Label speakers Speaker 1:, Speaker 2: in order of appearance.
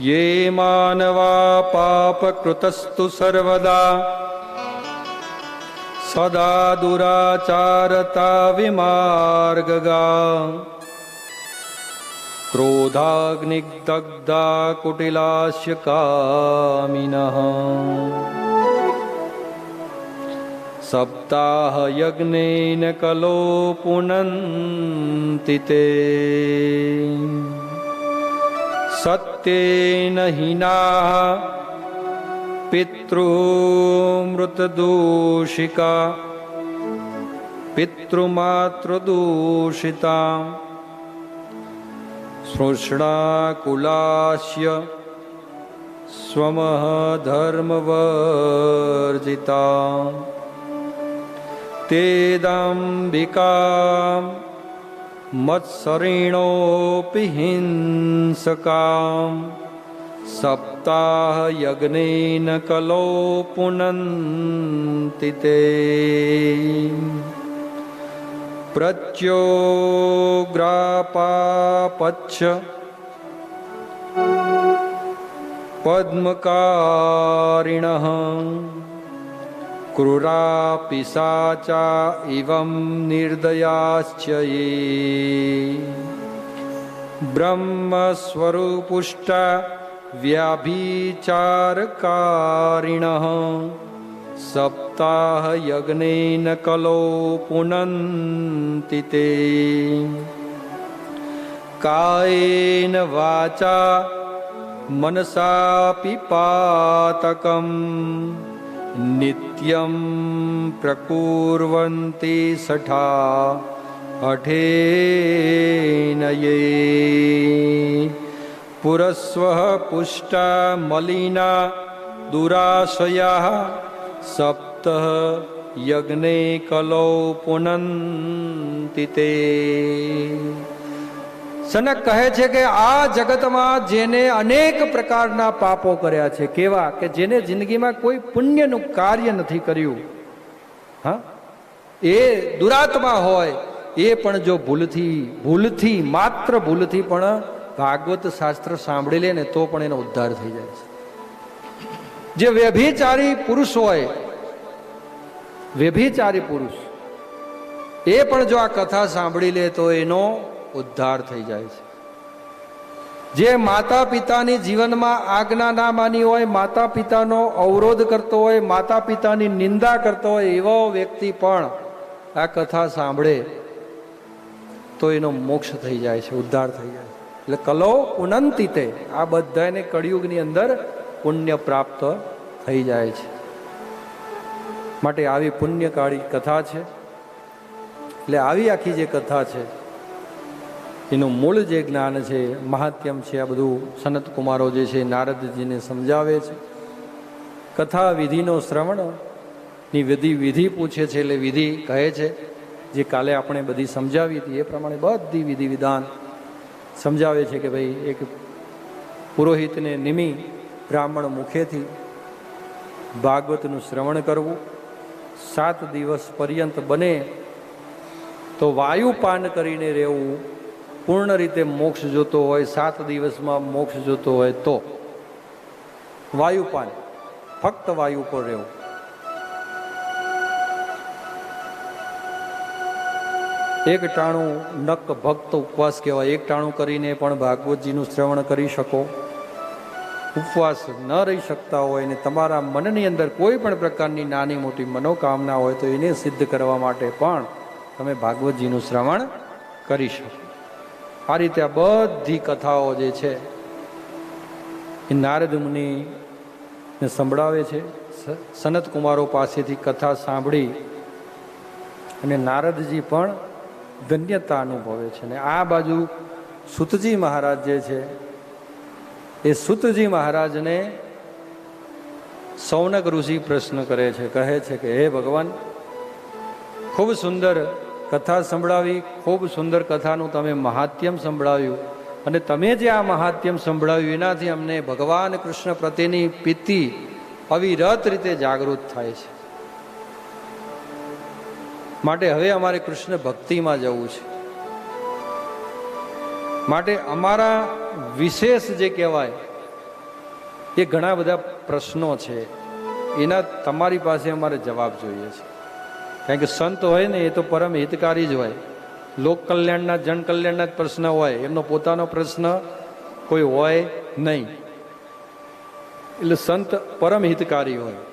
Speaker 1: ये मानवा पापकृतस्तु सर्वदा। सदा दुराचारता विमार्गगा क्रोधाग्निदग्धा कुटिलास्य कामिनः सप्ताहयज्ञेन कलो पुनन्ति ते તેન હિના પિતૃમૃતદૂષિકા પિતૃમાતૃદૂષિતા સૃષ્ણાકુલાસ્ય સ્વમઃ ધર્મવર્જિતા તેદામ્બિકા मत्सरिणोऽपि हिंसकाम्। सप्ताहयज्ञेन कलो पुनन्ति ते। प्रत्योग्रापापच्छ पद्मकारिणः क्रूरापि साचा इवं निर्दयाश्च ये। ब्रह्मस्वरूपुष्ट व्याभिचारकारिणः सप्ताहयज्ञेन कलो पुनन्ति ते। कायेन वाचा मनसापि पातकम् નિત્યં પ્રકુર્વન્તિ સઠા અઠેનયે પુરસ્વ પુષ્ટા મલિના દુરાશયા સપ્ત યજ્ઞે કલૌ પુનંતિ તે સનક કહે છે કે આ જગતમાં જેને અનેક પ્રકારના પાપો કર્યા છે, કેવા કે જેને જિંદગીમાં કોઈ પુણ્યનું કાર્ય નથી કર્યું. હા? એ દુરાત્મા હોય, એ પણ જો ભૂલથી ભૂલથી, માત્ર ભૂલથી પણ ભાગવત શાસ્ત્ર સાંભળી લે ને તો પણ એનો ઉદ્ધાર થઈ જાય છે. જે વ્યભિચારી પુરુષ હોય, વ્યભિચારી પુરુષ, એ પણ જો આ કથા સાંભળી લે તો એનો ઉદ્ધાર થઈ જાય છે. જે માતા પિતાની જીવનમાં આજ્ઞા ના માની હોય, માતા પિતાનો અવરોધ કરતો હોય, માતા પિતાની નિંદા કરતો હોય, એવો વ્યક્તિ પણ આ કથા સાંભળે તો એનો મોક્ષ થઈ જાય છે, ઉદ્ધાર થઈ જાય એટલે કલો પુનંતી તે આ બધાને કળિયુગની અંદર પુણ્ય પ્રાપ્ત થઈ જાય છે. માટે આવી પુણ્યકાળી કથા છે. એટલે આવી આખી જે કથા છે એનું મૂળ જે જ્ઞાન છે મહાત્યમ છે, આ બધું સનત કુમારો જે છે, નારદજીને સમજાવે છે. કથા વિધિનો શ્રવણ, ની વિધિ વિધિ પૂછે છે, એટલે વિધિ કહે છે, જે કાલે આપણે બધી સમજાવી હતી, એ પ્રમાણે બધી વિધિ વિધાન સમજાવે છે કે ભાઈ એક પુરોહિતને નિમી બ્રાહ્મણ મુખેથી ભાગવતનું શ્રવણ કરવું, સાત દિવસ પર્યંત બને તો વાયુપાન કરીને રહેવું પૂર્ણ રીતે મોક્ષ જોતો હોય, સાત દિવસમાં મોક્ષ જોતો હોય તો વાયુપાન, ફક્ત વાયુ પર રહેવું. એક ટાણું નક ભક્ત ઉપવાસ કહેવાય. એક ટાણું કરીને પણ ભાગવતજીનું શ્રવણ કરી શકો. ઉપવાસ ન રહી શકતા હોય ને તમારા મનની અંદર કોઈ પણ પ્રકારની નાની મોટી મનોકામના હોય તો એને સિદ્ધ કરવા માટે પણ તમે ભાગવતજીનું શ્રવણ કરી શકો. આ રીતે આ બધી કથાઓ જે છે એ નારદ મુનિને સંભળાવે છે. સનત કુમારો પાસેથી કથા સાંભળી અને નારદજી પણ ધન્યતા અનુભવે છે. અને આ બાજુ સુતજી મહારાજ જે છે, એ સુતજી મહારાજને સૌનક ઋષિ પ્રશ્ન કરે છે, કહે છે કે, હે ભગવાન, ખૂબ સુંદર કથા સંભળાવી, ખૂબ સુંદર કથાનું તમે મહાત્યમ સંભળાવ્યું. અને તમે જે આ મહાત્યમ સંભળાવ્યું, એનાથી અમને ભગવાન કૃષ્ણ પ્રત્યેની પીતિ અવિરત રીતે જાગૃત થાય છે. માટે હવે અમારે કૃષ્ણ ભક્તિમાં જવું છે. માટે અમારા વિશેષ જે કહેવાય, એ ઘણા બધા પ્રશ્નો છે. એના તમારી પાસે અમારે જવાબ જોઈએ છે. કારણ કે સંત હોય ને એ તો પરમ હિતકારી જ હોય. લોક કલ્યાણના, જન કલ્યાણના જ પ્રશ્ન હોય. એમનો પોતાનો પ્રશ્ન કોઈ હોય નહીં. એટલે સંત પરમ હિતકારી હોય.